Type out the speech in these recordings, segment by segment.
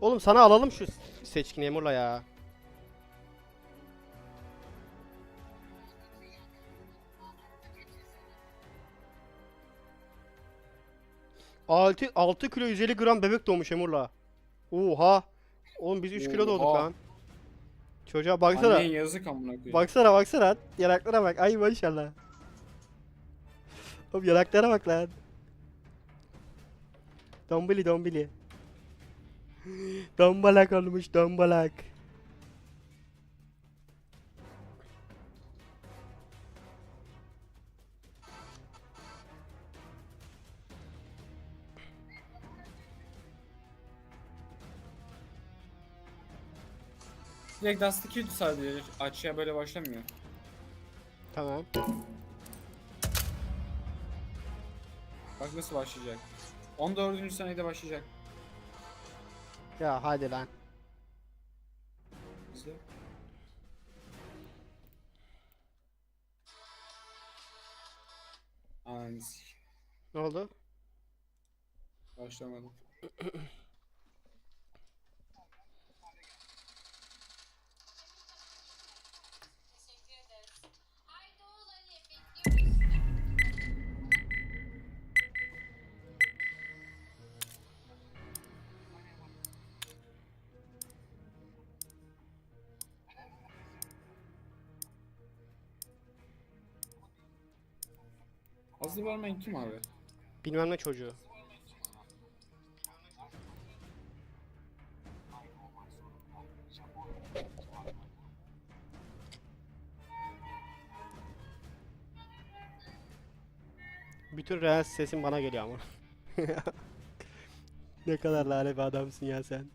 Oğlum sana alalım şu seçkin Emur'la ya. Altı, 6 kilo 150 gram bebek doğmuş Emur'la. Oha. Oğlum biz 3 kilo doğduk Oha. lan. Çocuğa baksana. Anneye yazık amına koyayım. Baksana baksana. Yanaklara bak. Ay maşallah. Oğlum yanaklara bak lan. Dombili dombili. Dombalak olmuş dombalak. Direkt Dust 2 sadece açıya böyle başlamıyor. Tamam. Bak nasıl başlayacak. 14. saniyede başlayacak. Ya hadi lan. İzle. Ananı Ne oldu? Başlamadı. Hızlı vermeyin kim abi? Bilmem ne çocuğu. Bütün real sesin bana geliyor ama. ne kadar bir adamsın ya sen.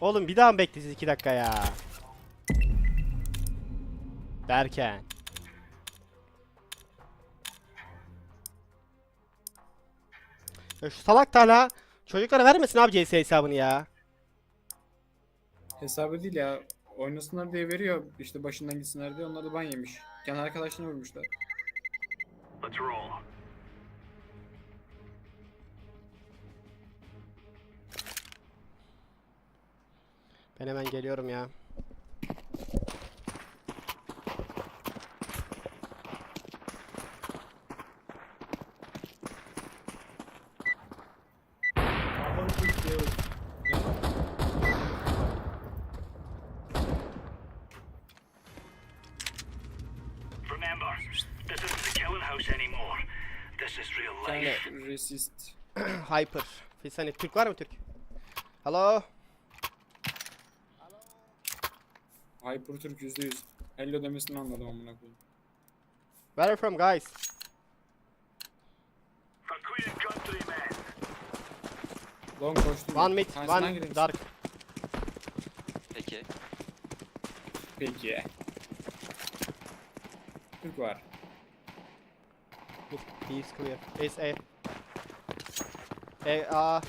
Oğlum bir daha mı bekleyeceğiz 2 dakika ya? Derken. Ya şu salak da hala çocuklara vermesin abi CS hesabını ya. Hesabı değil ya. Oynasınlar diye veriyor. İşte başından gitsinler diye. Onlar da ban yemiş. Kendi arkadaşlarını vurmuşlar. Let's roll. Ben hemen geliyorum ya. Remember, this isn't the killing house anymore. This is real Bir tane resist. Hyper. Bir saniye Türk var mı Türk? Hello. Hyper Türk %100. Hello demesini anladım amına koyayım. Where are you from guys? Long koştum. One mid, Hangisine one gireyim? dark. Peki. Peki. Türk var. He is clear. Ace A. A, A,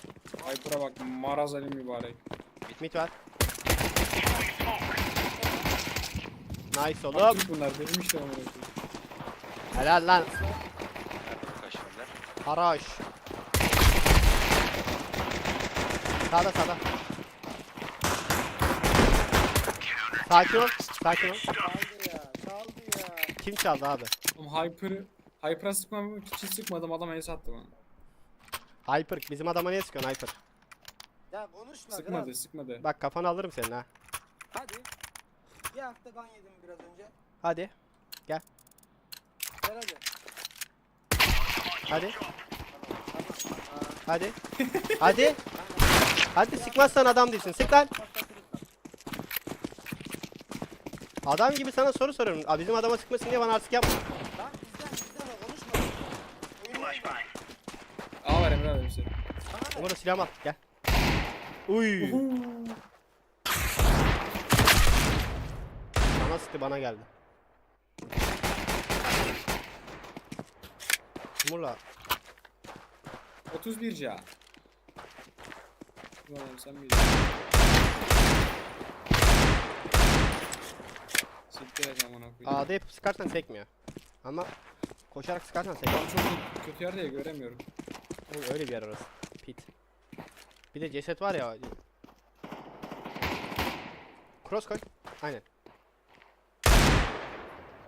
Hyper'a bak maraz Ali mübarek. mid var. Nice oğlum. Türk bunlar dedim işte amına koyayım. Helal lan. Verler? Haraş. Sağda sağda. Sakin ol. Sakin ol. Kim çaldı abi? Oğlum Hyper'ı Hyper'a sıkmam için sıkmadım adam el sattı bana. Hyper. Bizim adama niye sıkıyorsun Hyper? Ya konuşma Sıkmadı kral. sıkmadı. Bak kafanı alırım senin ha. Hadi. Bir hafta kan yedim biraz önce. Hadi. Gel hadi. Hadi. Hadi. Hadi. Hadi sıkmazsan adam değilsin. Sık lan. Adam gibi sana soru soruyorum. Aa, Bizim adama sıkmasın diye bana artık yapma. Lan bizden bizden o konuşma. Oyundan gel. Flashbang. A var Emre abi hepsi. Umur'u silahımı al. Gel. Uy. Bana sıktı bana geldi. Umur'la 31 ca. Ulan sen bir. Siktir et amına koyayım. A'da hep sıkarsan sekmiyor. Ama koşarak sıkarsan sekmiyor. Çok kötü yerde ya göremiyorum. Oğlum Öyle bir yer orası. Pit. Bir de ceset var ya. Cross koy. Aynen.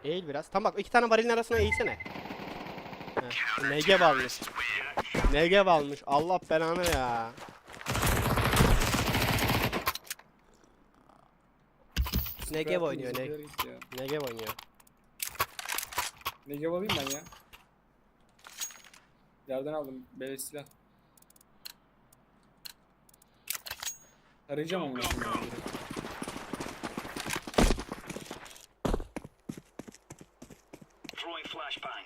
Eğil biraz. Tam bak iki tane varilin arasına eğilsene. Heh, NG bağlamış. NG bağlamış. Allah belanı ya. Negev oynuyor. NG oynuyor. Negev alayım ben ya. Yerden aldım. Beleş silah. Arayacağım direkt. Throwing flashbang.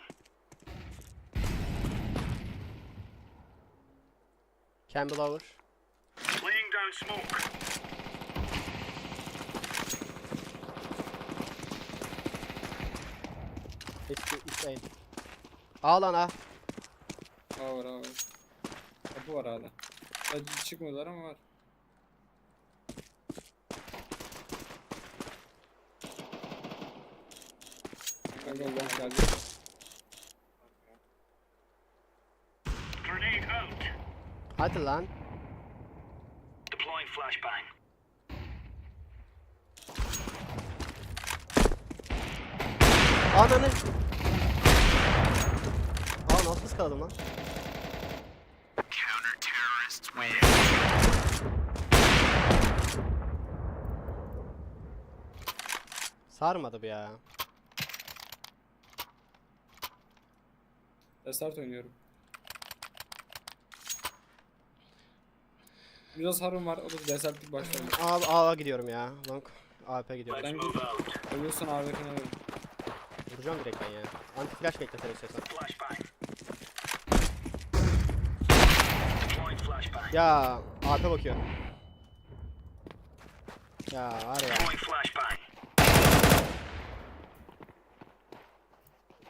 Campbell over. Laying down smoke. Hiç değil. Al lan ha. Aa var aa var. Kapı var hala. Ya, çıkmıyorlar ama var. Geldi. Grenade out. Hadi lan. Deploying flashbang. Ananı. Aa nasıl ıskaladım lan? Sarmadı bu ya. Restart oynuyorum. Biraz harun var. O da desertlik başlangıç. A, A gidiyorum ya. Long. AP gidiyorum. Ben out. Ölüyorsan AWP'ne verin. Vuracağım direkt ben ya. Anti flash istiyorsan. Flashbang. Deploying flashbang. Ya AP bakıyor. Ya var ya.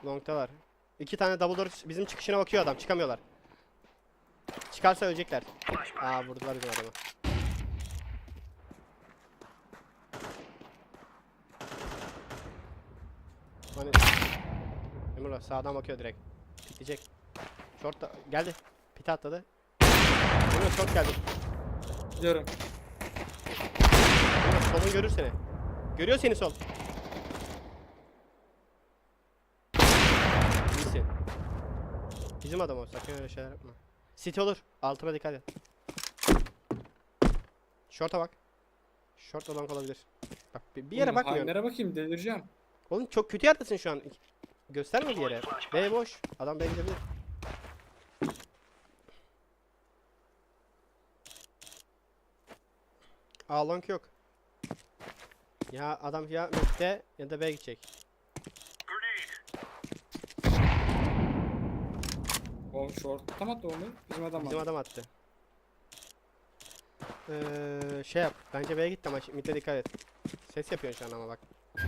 Long'da var. İki tane double door bizim çıkışına bakıyor adam. Çıkamıyorlar. Çıkarsa ölecekler. Aa vurdular bizim adamı. Hani Emrullah sağdan bakıyor direkt. Pitleyecek. Short da geldi. Pite atladı. Emrullah short geldi. Gidiyorum. Emrullah solun görür seni. Görüyor seni sol. Bizim adam o. Sakın öyle şeyler yapma. City olur. Altına dikkat et. Short'a bak. Short olan olabilir. Bak bir, bir yere Oğlum, bakmıyorum. Hainlere bakayım delireceğim. Oğlum çok kötü yerdesin şu an. Gösterme bir yere. B boş. Adam B gidebilir. A long yok. Ya adam ya midde ya da B gidecek. O short. Tam attı onu. Bizim adam Bizim adam attı. Ee, şey yap. Bence B'ye gitti ama şimdi midde dikkat et. Ses yapıyorsun şu an ama bak.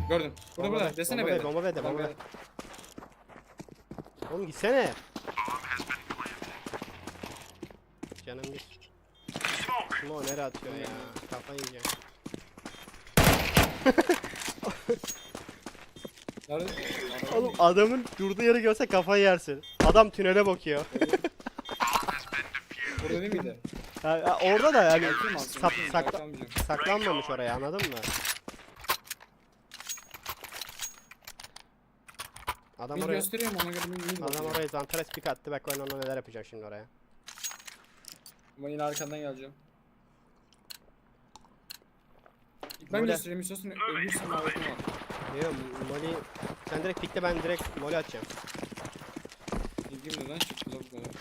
Gördüm. Burada Bomba burada. B, Desene bomba be. bomba B de, bomba B. Oğlum gitsene. Canım bir. Mo nereye atıyor ya? Kafayı yiyeceğim. Nerede? Oğlum adamın durduğu yeri görse kafayı yersin. Adam tünele bakıyor. Burada değil miydi? Orada da yani sak, sakla, saklanmamış oraya anladın mı? Adam oraya gösteriyorum ona göre bir adam oraya Zantares pick attı. Bak ben neler yapacağım şimdi oraya. Ben yine arkandan geleceğim. Ben Böyle. göstereyim istiyorsan ölürsün AWP'ne al. Diyorum Molly sen direkt pickle ben direkt Molly atacağım. İlgim neden çıktı lan bu kadar?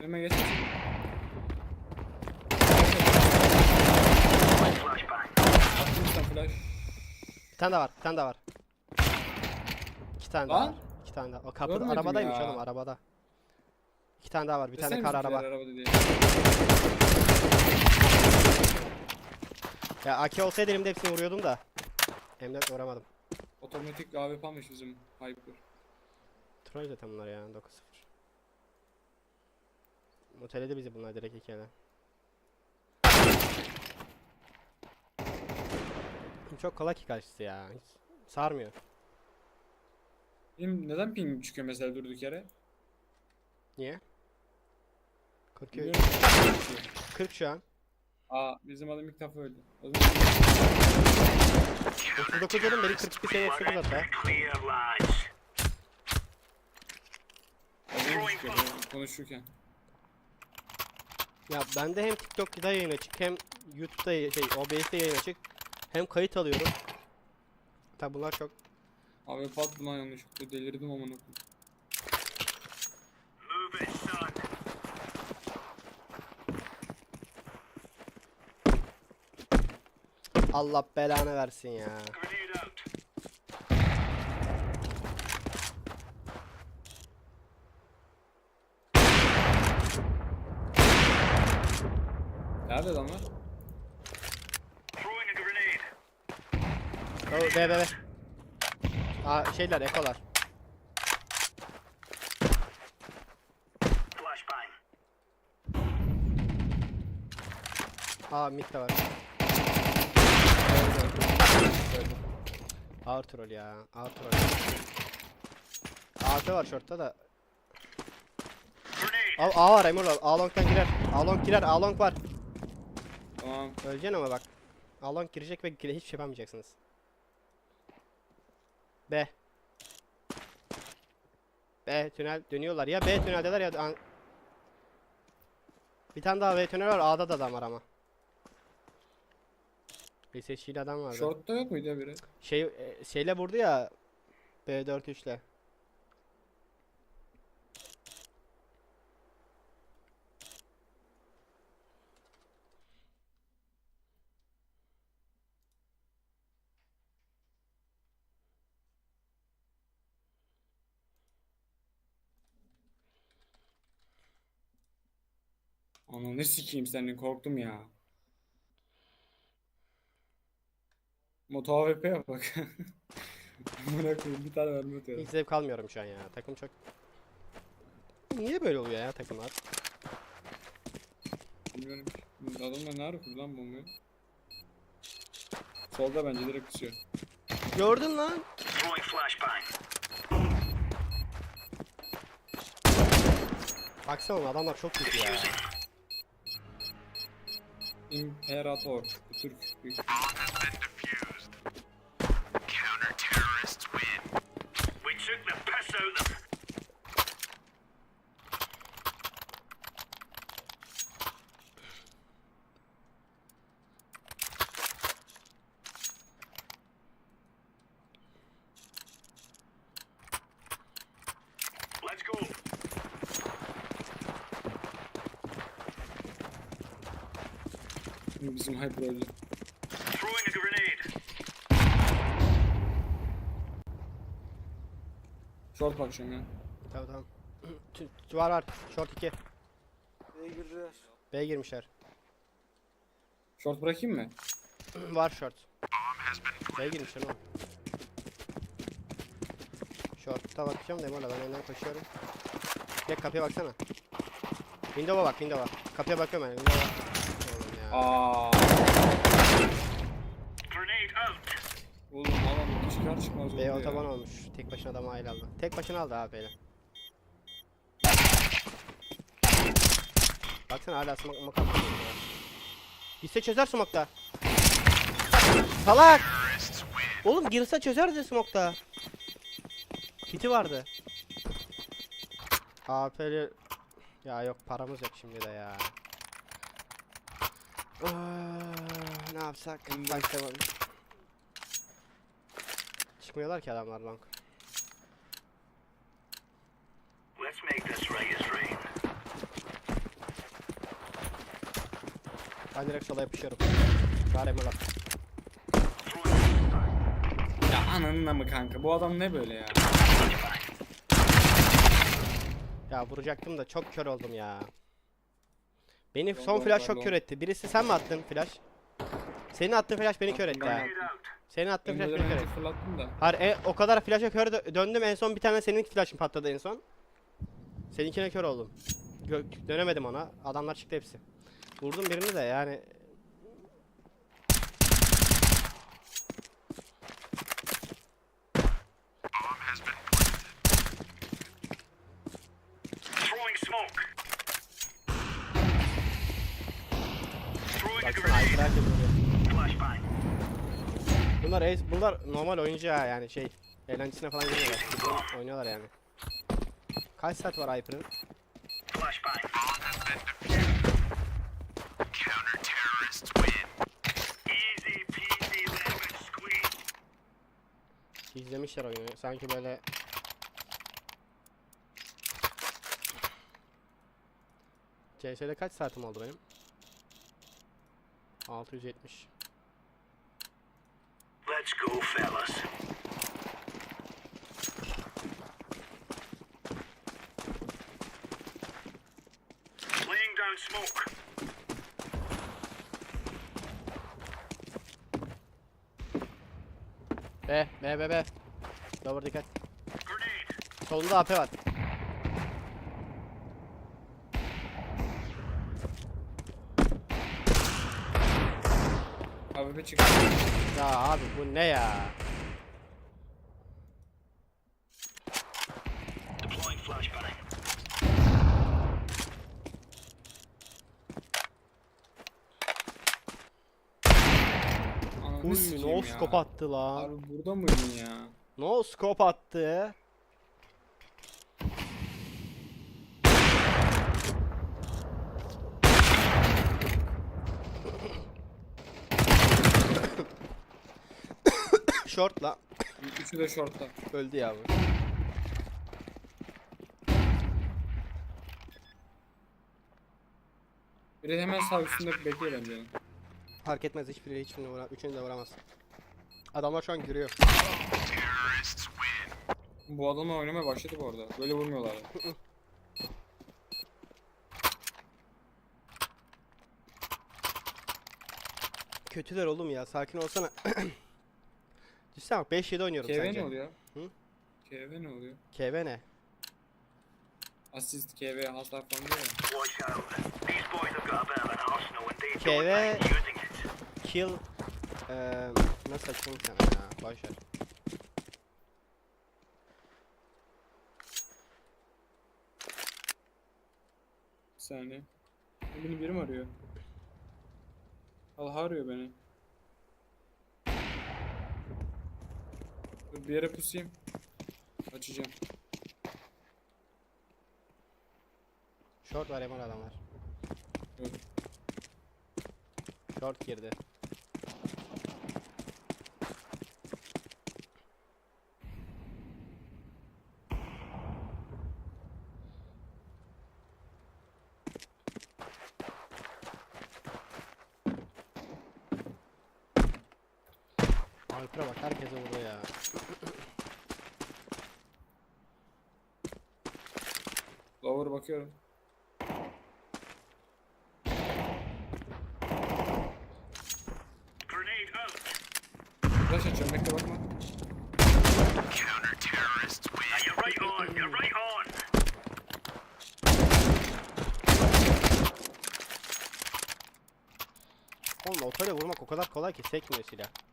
Hemen geç. Attım sen flash. Bir tane daha var. Bir tane daha var. İki tane daha Lan? var. İki tane daha. O kapı Görmedim arabadaymış ya. oğlum arabada. İki tane daha var. Bir tane Desene kar bizimkiler araba. araba diye. Ya AK olsaydı elimde hepsini vuruyordum da. M4 vuramadım. Otomatik AWP almış bizim Hyper. Troll zaten bunlar ya 9-0. Moteledi bizi bunlar direkt iki ele. Çok kolay ki karşısı ya. Hiç sarmıyor. Benim neden pingim çıkıyor mesela durduk yere? Niye? 42. Bilmiyorum. 40 şu an. Aa bizim adam ilk defa öldü. O zaman 39 dedim beni 42 sene 39 hatta. Clear, lads. adam çıkıyor böyle konuşurken. Ya bende hem TikTok'ta yayın açık hem YouTube'da yay- şey OBS'te yayın açık. Hem kayıt alıyorum. Tabi bunlar çok Abi patladı lan yanlışlıkla delirdim amına koyayım. Allah belanı versin ya. Nerede adamlar? Throwing a grenade. O be be be. Aa şeyler ekolar. Aa mid de var. Ağır troll ya. Ağır troll. AWP var shortta da. A, A var Emir var. A long'dan girer. A long girer. A long var. Tamam. Öleceksin ama bak. A long girecek ve hiçbir şey yapamayacaksınız. B. B tünel dönüyorlar. Ya B tüneldeler ya. Bir tane daha B tünel var. A'da da adam var ama. Seçili adam vardı. Short'ta yok muydu ya biri? Şey e, şeyle vurdu ya. B4 3'le. Ananı sikeyim senin korktum ya. Moto AWP'ye bak. Amına koyayım bir tane verme atıyor. Hiç zevk almıyorum şu an ya. Takım çok... Niye böyle oluyor ya takımlar? Bilmiyorum. Adamlar nerede kurdu lan bombayı? Solda bence direkt kusuyor. Gördün lan. Baksana adamlar çok kötü ya. İmperator. Bu Türk. Büyük. We took the piss out of them. Let's go. Şimdi bizim hyper öldü. Throwing a grenade. Short bakacağım ya. Tamam tamam. Tü- tü- var var. Short 2. B'ye girdiler. B girmişler. Short bırakayım mı? var short. B girmişler oğlum. Short'a bakacağım da Emola ben önden koşuyorum. Gel kapıya baksana. Window'a bak window'a. Kapıya bakıyorum ben window'a. Ya. Aa. Oğlum adam çıkar çıkmaz oldu B ya. otoban olmuş. Tek başına adamı aile aldı. Tek başına aldı abi böyle. Baksana hala smoke smoke atmıyor ya. Gitse çözer smoke'ta. Salak! Oğlum girse çözerdi smoke'ta. Kiti vardı. AP'li... Ya yok paramız yok şimdi de ya. Ah, ne yapsak? Başlayalım. Çıkmıyorlar ki adamlar long. Let's make this as rain. Ben direkt sola yapışıyorum. Emre bak. Ya ananın mı kanka? Bu adam ne böyle ya? Ya vuracaktım da çok kör oldum ya. Beni son flash çok kör etti. Birisi sen mi attın flash? Senin attığın flash beni kör etti ya. Senin attığın flash beni kör etti. fırlattım da. Hayır e, o kadar flash'a kör dö- döndüm en son bir tane senin flash'ın patladı en son. Seninkine kör oldum. Gö- dönemedim ona. Adamlar çıktı hepsi. Vurdum birini de yani herkes vuruyor. Bunlar bunlar normal oyuncu ha yani şey eğlencesine falan giriyorlar. Oynuyorlar yani. Kaç saat var Hyper'ın? İzlemişler oyunu. Sanki böyle CS'de kaç saatim oldu benim? 670. Let's go, fellas. Laying down smoke. B, B, B, B. Lower dikkat. Solunda AP var. Bir çıktı. Ya abi bu ne ya? Uy no scope attı lan. Abi burada mıydın ya? No scope attı. Shortla Üçü de shortta. öldü ya bu. Biri hemen sağ üstünde bekliyor bence. Fark etmez hiçbiri hiçbirini vura, üçünü de vuramaz. Adamlar şu an giriyor. Bu adamla oynamaya başladı bu arada. Böyle vurmuyorlar. Kötüler oğlum ya sakin olsana. Düşünsene bak 5-7 oynuyorum KV sence. ne oluyor? Hı? KV ne oluyor? KV ne? Asist, KV, hasar falan diyor ya. İt. Kill... Eee... Nasıl açayım sana ya? Boşver. Bir saniye. Beni biri mi arıyor? Allah arıyor beni. Dur bir yere pusayım. Açacağım. Short var Emon adamlar. Dur. Short girdi. Alper'e bak herkese vurdu ya. Lower bakıyorum. Flash açıyorum bekle bakma. Now you're right on. You're right on. Oğlum otele vurmak o kadar kolay ki sekmiyor silah.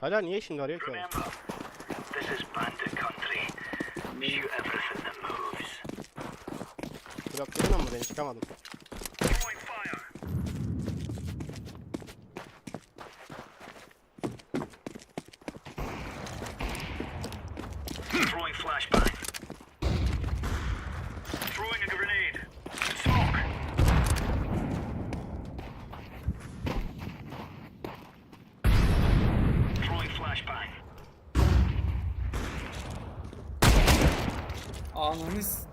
Hala niye şimdi arıyor ki moves. Blokladın ama ben çıkamadım. Throwing fire. Throwing flashbang. Throwing a grenade. Smoke. Throwing flashbang. Ananı s-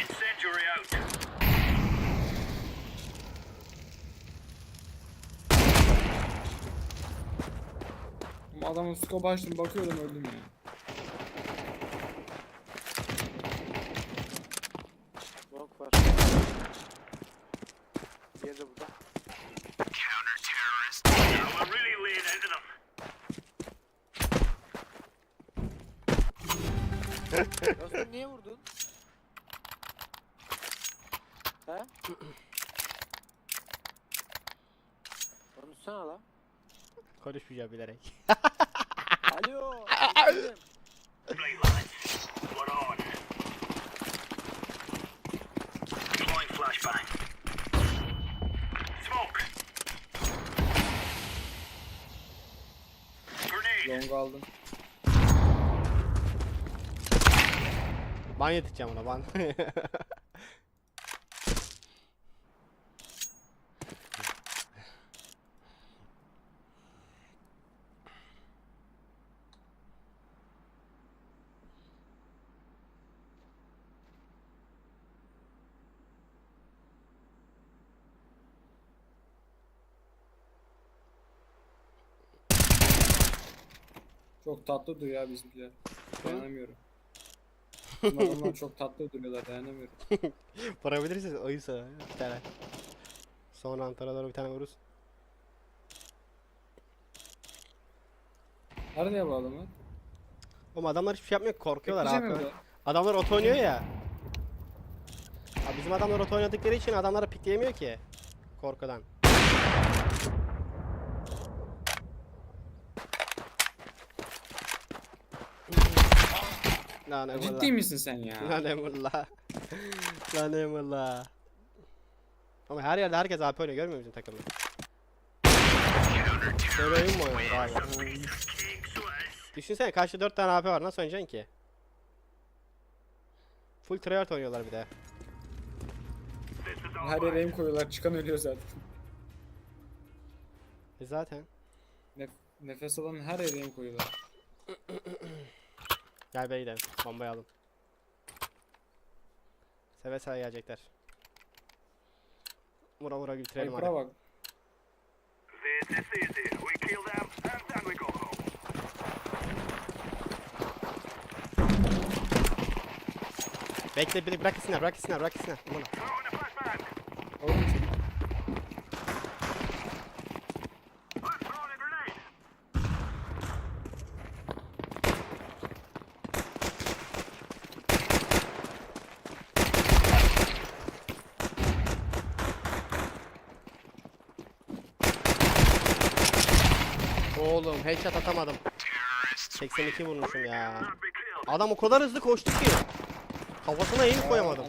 Incendiary out. Ama adamın scope açtım bakıyordum öldüm ya. Smoke var. Diğeri de burada. Dostum niye vurdun? He? Konuşsana lan. Konuşmayacağım bilerek. Alo. Right, lads. We're on. Deploying flashbang. Smoke. Grenade. Long aldım. Ban yedireceğim ona ban. Çok tatlı duruyor ya bizimkiler. Dayanamıyorum. Bizim adamlar çok tatlı duruyorlar dayanamıyorum. Vurabilirsiniz oyun sana bir tane. Sonra Antalya'ya doğru bir tane vururuz. Nerede ya bu adamlar? Oğlum adamlar hiçbir şey yapmıyor korkuyorlar Bekleyeceğim abi. evde. Adamlar oto oynuyor ya. Abi bizim adamlar oto oynadıkları için adamlara pikleyemiyor ki. Korkudan. Lan Emrullah. Ciddi misin sen ya? Lan Emrullah. Lan Emrullah. Ama her yerde herkes AP oynuyor görmüyor musun takımda? Böyle oyun mu oynuyor? Vay ya. Düşünsene karşıda 4 tane AP var nasıl oynayacaksın ki? Full tryhard oynuyorlar bir de. Her yere aim koyuyorlar çıkan ölüyor zaten. E zaten. Nef- nefes alan her yere aim koyuyorlar. Gel be gidelim. Bombayı aldım. Seve seve gelecekler. Vura vura bitirelim hadi. Ayıpra bak. This is easy. We kill them and then we go home. Bekle bir bırak isinler bırak isinler bırak isinler. Aman ha. Throwing a flashbang. Oğlum I'm throwing a grenade. Oğlum headshot atamadım. 82 vurmuşum ya. Adam o kadar hızlı koştu ki. Kafasına aim koyamadım.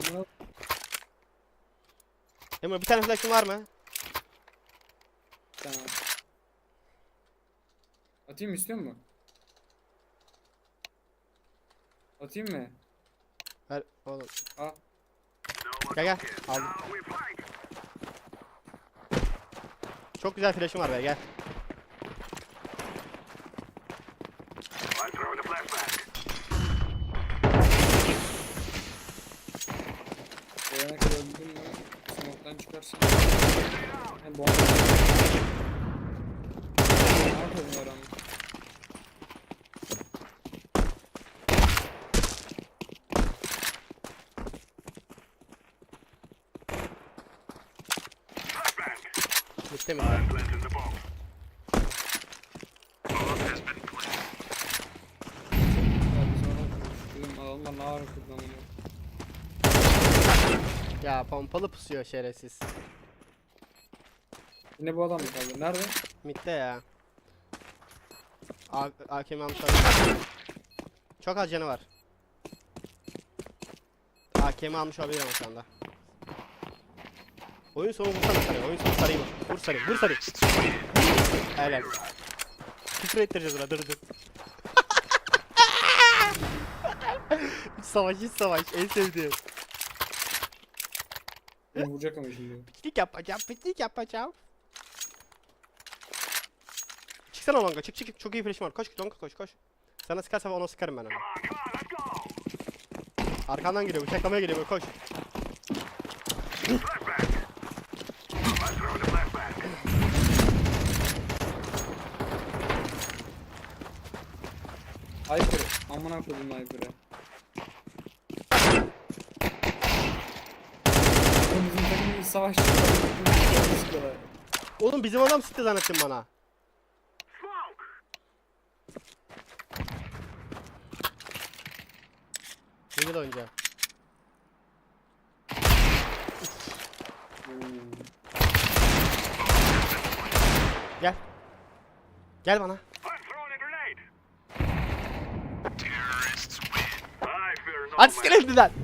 Emre bir tane flash'ın var mı? Tamam. Atayım mı istiyor musun? Atayım mı? Ver oğlum. Al. Gel gel. Aldım. Çok güzel flash'ım var be gel. I'm throwing a flashbang. Gelene kadar öldüm mü? Smoke'tan çıkarsın. Hem bomba. Ne yapalım yaram? Flashbang. Bitti mi? I'm planting the bomb. Ya biz ona Bizim adamlar ne ara kullanıyor? Ya pompalı pusuyor şerefsiz. Yine bu adam mı kaldı? Nerede? Mitte ya. A AKM almış olabilir. Çok az canı var. AKM almış olabilir ama şu anda. Oyun sonu vursana sarıyı. Oyun sonu sarıyı vur. Vur sarıyı. Vur sarıyı. Helal. Küfür ettireceğiz ona. Dur dur. hiç savaş hiç savaş. En sevdiğim. Beni vuracak ama şimdi. Piknik yapacağım. Piknik yapacağım. Çıksana longa. Çık çık. Çok iyi flash'im var. Koş longa koş koş. Sana sıkarsa ona sıkarım ben onu. Arkandan geliyor. Bıçaklamaya geliyor. böyle, Koş. Flashbang. I'm throwing a flashbang. Hyper. Amına koydum Hyper'ı. savaşçı. Oğlum bizim adam sıktı zannettim bana. Ne yıl önce? Gel. Gel bana. Hadi sikir elinden.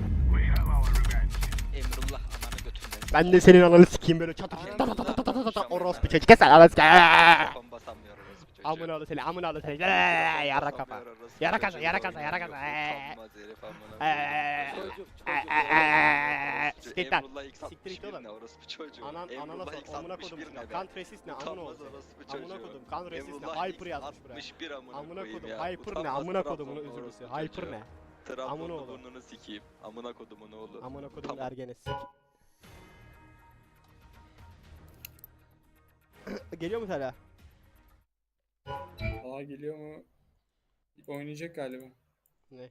Ben de senin ananı sikeyim böyle çatır çatır çatır çatır çatır çatır orospu çocuk kes lan ananı sikeyim. Kafam basamıyor orospu çocuğu. Amına oğlu seni amına oğlu seni Kafam yara kafa. Yara çocuğu. yara kasa, yara kasa. Utanmaz herif amına Eee. Eee, eee, eee, Siktir lan. Emrullah X Siktir git 61 oğlum. ne orospu çocuğu. Anan anana Emrullah sor X amına 61 kodum. ne be? Kan tresis ne amına Utanmaz oğlu. orospu Amına çocuğu. kodum kan tresis ne Emrullah hyper X yazmış buraya. 61 amına Amına koyayım kodum ya. hyper ne Utanmaz amına kodumun Trabzonlu üzülüsü. orospu Hyper çocuğu. ne? Trabzonlu oğlu. burnunu sikeyim. Amına kodumun oğlu. Amına kodum Tamam. ergene sik. Geliyor mu hala? Aa geliyor mu? Oynayacak galiba. Ne?